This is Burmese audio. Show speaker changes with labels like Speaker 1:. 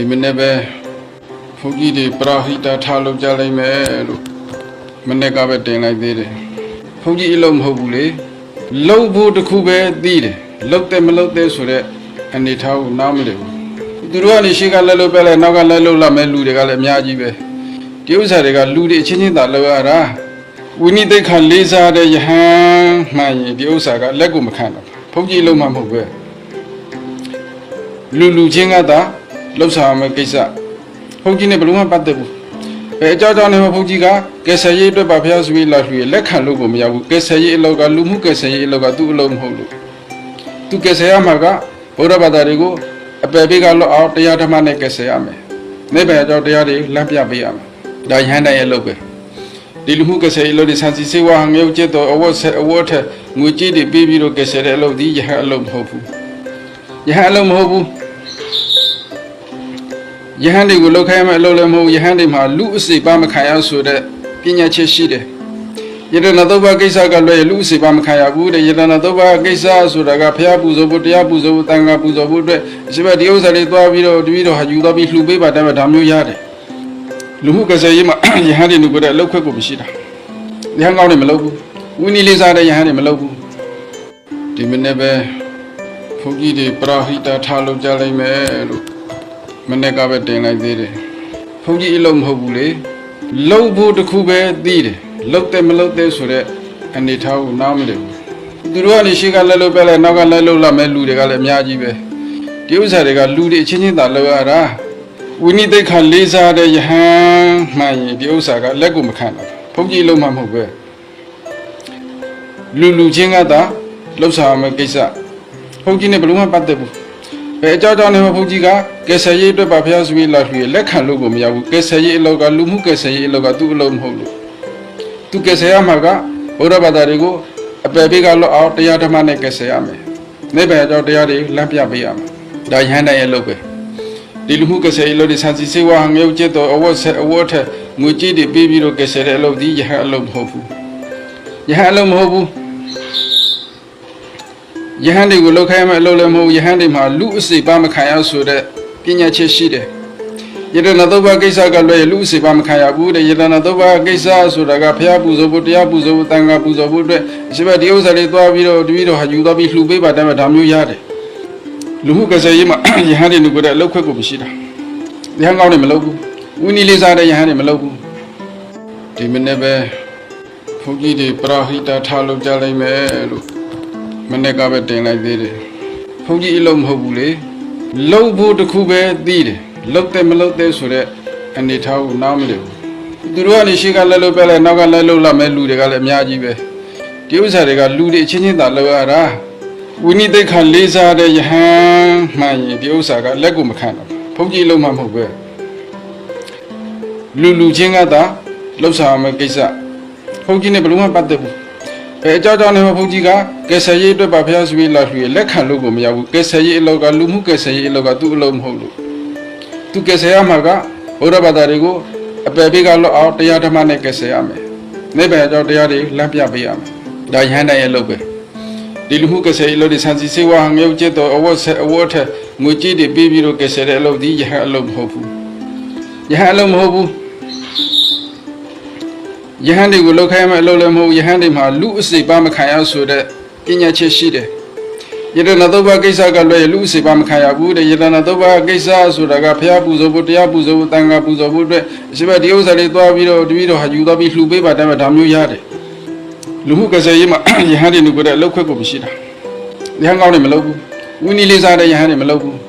Speaker 1: ဒီမနေ့ပဲဘုန်းကြီးတွေပရာဟိတထားလုပ်ကြလိုက်မယ်လို့မနေ့ကပဲတင်လိုက်သေးတယ်ဘုန်းကြီးအလုံးမဟုတ်ဘူးလေလှုပ်ဖို့တစ်ခုပဲသိတယ်လှုပ်တယ်မလှုပ်တယ်ဆိုတော့အနေထားကိုနားမလည်ဘူးသူတို့ကနေရှေ့ကလက်လို့ပဲလဲနောက်ကလက်လို့လာမဲ့လူတွေကလည်းအများကြီးပဲဒီဥစ္စာတွေကလူတွေအချင်းချင်းသာလောက်ရတာဝိနိသိက္ခာလေးစားတဲ့ယဟန်မှန်ရင်ဒီဥစ္စာကလက်ကိုမခံတော့ဘူးဘုန်းကြီးအလုံးမှမဟုတ်ပဲလူလူချင်းကသာ လှုပ်ဆောင်ရမယ့်ကိစ္စဘုန်းကြီးနဲ့ဘယ်လိုမှပတ်သက်ဘူးဘယ်အကြောင်းကြောင့်လဲဘုန်းကြီးကကယ်ဆယ်ရေးအတွက်ပါဖျားဆွေးလာဆွေးလက်ခံလို့ကိုမရဘူးကယ်ဆယ်ရေးအလောက်ကလူမှုကယ်ဆယ်ရေးအလောက်ကသူ့အလုံးမဟုတ်လို့သူကယ်ဆယ်ရမှာကဘုရားဘာသာတွေကိုအပယ်ပေးကလွတ်အောင်တရားဓမ္မနဲ့ကယ်ဆယ်ရမယ်နိဗ္ဗာန်အကြောင်းတရားတွေလမ်းပြပေးရမယ်ဒါရဟန်းတိုင်းရဲ့အလုပ်ပဲဒီလူမှုကယ်ဆယ်ရေးအလုပ်တွေဆန်စီစေဝါငရုတ်ကျက်တော်အဝတ်ဆက်အဝတ်ထက်ငွေကြေးတွေပေးပြီးတော့ကယ်ဆယ်တဲ့အလုပ်ဒီရဟန်းအလုပ်မဟုတ်ဘူးရဟန်းအလုပ်မဟုတ်ဘူး ယဟန်တွေကိုလောက်ခိုင်းမဲ့အလုပ်လည်းမဟုတ်ယဟန်တွေမှာလူအစိပါမခံရဆိုတဲ့ပညာချက်ရှိတယ်ယတနာတော့ဘာကိစ္စကလွယ်လူအစိပါမခံရဘူးတဲ့ယတနာတော့ဘာကိစ္စဆိုတာကဖျားပူဇော်ဖို့တရားပူဇော်ဖို့တန်ခါပူဇော်ဖို့အတွက်အစိပါဒီဥစ္စာတွေသွားပြီးတော့တပည့်တော်ဟာယူသွားပြီးလှူပေးပါတဲ့ဒါမျိုးရတယ်လူမှုကစားရေးမှာယဟန်တွေကိုလည်းအလုပ်ခွက်ကိုမရှိတာယဟန်ကောင်းတွေမလုပ်ဘူးဝိနည်းလေးစားတဲ့ယဟန်တွေမလုပ်ဘူးဒီမနေ့ပဲဘုန်းကြီးတွေပရာဟိတထားလုပ်ကြလိုက်မယ်လို့ မနေ့ကပဲတင်လိုက်သေးတယ်ဘုန်းကြီးအလုံးမဟုတ်ဘူးလေလှုပ်ဖို့တစ်ခုပဲသိတယ်လှုပ်တယ်မလှုပ်တယ်ဆိုတော့အနေထားကိုနားမလည်ဘူးသူတို့ကနေရှေ့ကလက်လို့ပဲလဲနောက်ကလက်လို့လာမဲ့လူတွေကလည်းအများကြီးပဲဒီဥစ္စာတွေကလူတွေအချင်းချင်းသာလောက်ရတာဝိနိသိက္ခာလေးစားတဲ့ယဟန်မှန်ရင်ဒီဥစ္စာကလက်ကိုမခံတော့ဘုန်းကြီးအလုံးမှမဟုတ်ပဲလူလူချင်းကသာလှုပ်ဆောင်ရမယ့်ကိစ္စဘုန်းကြီးနဲ့ဘယ်လိုမှပတ်သက်ဘူး ဘယ်အကြောင်းကြောင့်လဲဘုန်းကြီးကကယ်ဆယ်ရေးအတွက်ပါဖျားဆွေးလာဆွေးလက်ခံလို့ကိုမရဘူးကယ်ဆယ်ရေးအလောက်ကလူမှုကယ်ဆယ်ရေးအလောက်ကသူ့အလုံးမဟုတ်လို့သူကယ်ဆယ်ရမှာကဘုရားဘာသာတွေကိုအပယ်ပေးကလွတ်အောင်တရားဓမ္မနဲ့ကယ်ဆယ်ရမယ်နိဗ္ဗာန်အကြောင်းတရားတွေလမ်းပြပေးရမယ်ဒါယဟန်တိုင်းရဲ့လုပ်ပဲဒီလူမှုကယ်ဆယ်ရေးလုပ်တွေဆန်စီစေဝါငရုတ်ကျက်တော်အဝတ်ဆက်အဝတ်ထက်ငွေကြေးတွေပေးပြီးတော့ကယ်ဆယ်တဲ့အလုပ်ဒီယဟန်အလုပ်မဟုတ်ဘူးယဟန်အလုပ်မဟုတ်ဘူး ယဟန်တွေကိုလောက်ခိုင်းမဲ့အလုပ်လည်းမဟုတ်ယဟန်တွေမှာလူအစိပါမခံရဆိုတဲ့ပညာချက်ရှိတယ်ယတနာတော့ဘာကိစ္စကလွယ်လူအစိပါမခံရဘူးတဲ့ယတနာတော့ဘာကိစ္စဆိုတာကဖျားပူဇော်ဖို့တရားပူဇော်ဖို့တန်ခါပူဇော်ဖို့အတွက်အရှိဘဒီဥစ္စာတွေသွားပြီးတော့တပည့်တော်ဟာယူသွားပြီးလှူပေးပါတဲ့ဒါမျိုးရတယ်လူမှုကစားရေးမှာယဟန်တွေကိုလည်းအလုပ်ခွက်ကိုမရှိတာယဟန်ကောင်းတွေမလုပ်ဘူးဝိနည်းလေးစားတဲ့ယဟန်တွေမလုပ်ဘူးဒီမနေ့ပဲဘုန်းကြီးတွေပရာဟိတထားလုပ်ကြလိုက်မယ်လို့ မနေ့ကပဲတင်လိုက်သေးတယ်ဘုန်းကြီးအလုံးမဟုတ်ဘူးလေလှုပ်ဖို့တစ်ခုပဲသိတယ်လှုပ်တယ်မလှုပ်တယ်ဆိုတော့အနေထားကိုနားမလည်ဘူးသူတို့ကနေရှေ့ကလက်လို့ပဲလဲနောက်ကလက်လို့လာမဲ့လူတွေကလည်းအများကြီးပဲဒီဥစ္စာတွေကလူတွေအချင်းချင်းသာလောက်ရတာဝိနိသိက္ခာလေးစားတဲ့ယဟန်မှန်ရင်ဒီဥစ္စာကလက်ကိုမခံတော့ဘူးဘုန်းကြီးအလုံးမှမဟုတ်ပဲလူလူချင်းကသာလှုပ်ဆောင်ရမယ့်ကိစ္စဘုန်းကြီးနဲ့ဘယ်လိုမှပတ်သက်ဘူး အဲအကြောင်းကြောင့်လည်းဘုန်းကြီးကကယ်ဆယ်ရေးအတွက်ပါဖျားဆွေးလာဆွေးလက်ခံလို့ကိုမရဘူးကယ်ဆယ်ရေးအလောက်ကလူမှုကယ်ဆယ်ရေးအလောက်ကသူ့အလုံးမဟုတ်လို့သူကယ်ဆယ်ရမှာကဘုရားဘာသာတွေကိုအပယ်ပေးကလွတ်အောင်တရားဓမ္မနဲ့ကယ်ဆယ်ရမယ်နိဗ္ဗာန်အကြောင်းတရားတွေလမ်းပြပေးရမယ်ဒါယဟန်တိုင်းရဲ့လုပ်ပဲဒီလူမှုကယ်ဆယ်ရေးအလုပ်တွေဆန်စီစေဝါငရုတ်ကျက်တော်အဝတ်ဆက်အဝတ်ထက်ငွေကြေးတွေပေးပြီးတော့ကယ်ဆယ်တဲ့အလုပ်ဒီယဟန်အလုပ်မဟုတ်ဘူးယဟန်အလုပ်မဟုတ်ဘူး ယဟန်တွေကိုလောက်ခိုင်းမဲ့အလုပ်လည်းမဟုတ်ယဟန်တွေမှာလူအစိပါမခံရဆိုတဲ့ပညာချက်ရှိတယ်ယတနာတော့ဘာကိစ္စကလွယ်လူအစိပါမခံရဘူးတဲ့ယတနာတော့ဘာကိစ္စဆိုတာကဖျားပူဇော်ဖို့တရားပူဇော်ဖို့တန်ခါပူဇော်ဖို့အတွက်အရှိဘဒီဥစ္စာတွေသွားပြီးတော့တပည့်တော်ဟာယူသွားပြီးလှူပေးပါတဲ့ဒါမျိုးရတယ်လူမှုကစားရေးမှာယဟန်တွေကိုလည်းအလုပ်ခွက်ကိုမရှိတာယဟန်ကောင်းတွေမလုပ်ဘူးဝိနည်းလေးစားတဲ့ယဟန်တွေမလုပ်ဘူး